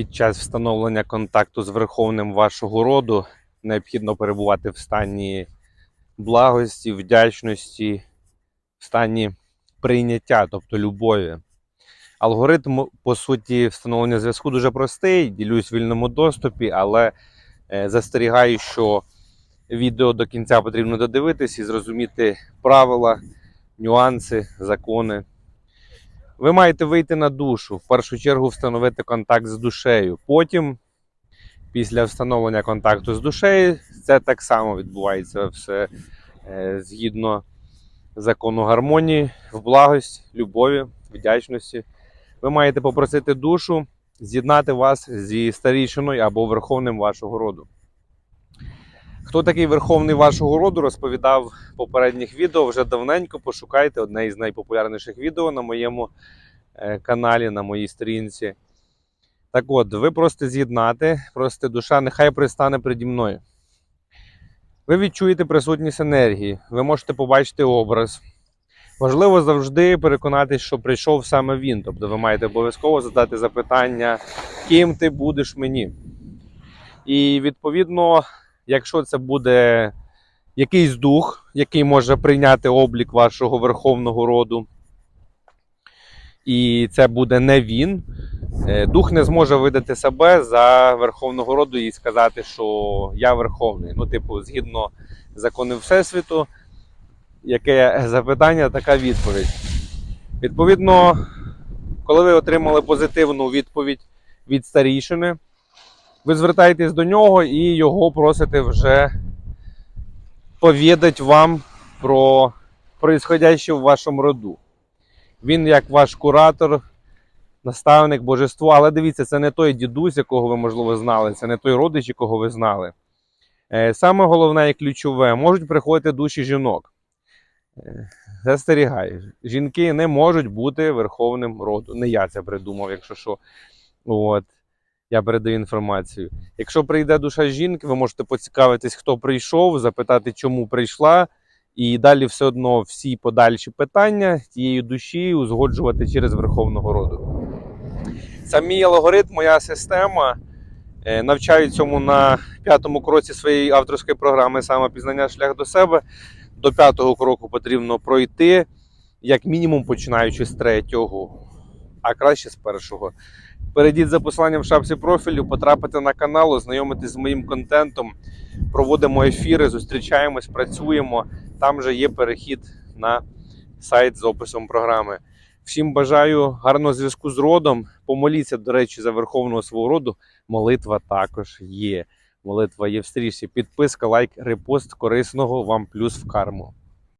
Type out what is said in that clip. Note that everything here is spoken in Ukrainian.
Під час встановлення контакту з верховним вашого роду необхідно перебувати в стані благості, вдячності, в стані прийняття, тобто любові. Алгоритм, по суті, встановлення зв'язку дуже простий, ділюсь в вільному доступі, але е, застерігаю, що відео до кінця потрібно додивитись і зрозуміти правила, нюанси, закони. Ви маєте вийти на душу, в першу чергу встановити контакт з душею. Потім, після встановлення контакту з душею, це так само відбувається все е, згідно закону гармонії, в благость, любові, вдячності. Ви маєте попросити душу з'єднати вас зі старішиною або верховним вашого роду. Хто такий верховний вашого роду, розповідав в попередніх відео. Вже давненько пошукайте одне із найпопулярніших відео на моєму е, каналі, на моїй сторінці. Так от, ви просто з'єднати, просите душа, нехай пристане переді мною. Ви відчуєте присутність енергії, ви можете побачити образ. Важливо завжди переконатись, що прийшов саме він. Тобто ви маєте обов'язково задати запитання, ким ти будеш мені. І відповідно, якщо це буде якийсь дух, який може прийняти облік вашого верховного роду, і це буде не він, е, дух не зможе видати себе за верховного роду і сказати, що я верховний. Ну, типу, згідно законів Всесвіту, яке запитання, така відповідь. Відповідно, коли ви отримали позитивну відповідь від старішини, ви звертаєтесь до нього і його просите вже повідати вам про происходяще в вашому роду. Він як ваш куратор, наставник, божество. Але дивіться, це не той дідусь, якого ви, можливо, знали, це не той родич, якого ви знали. Е, Саме головне і ключове, можуть приходити душі жінок. Е, Застерігаю, жінки не можуть бути верховним роду. Не я це придумав, якщо що. От. Я передаю інформацію. Якщо прийде душа жінки, ви можете поцікавитись, хто прийшов, запитати, чому прийшла, і далі все одно всі подальші питання тієї душі узгоджувати через верховного роду. Сам алгоритм, моя система е, навчаю цьому на п'ятому кроці своєї авторської програми самопізнання шлях до себе. До п'ятого кроку потрібно пройти, як мінімум починаючи з третього, а краще з першого. Перейдіть за посиланням в шапці профілю, потрапите на канал, ознайомитесь з моїм контентом, проводимо ефіри, зустрічаємось, працюємо. Там же є перехід на сайт з описом програми. Всім бажаю гарного зв'язку з родом. Помоліться, до речі, за верховного свого роду. Молитва також є. Молитва є в стрічці. Підписка, лайк, репост корисного вам плюс в карму.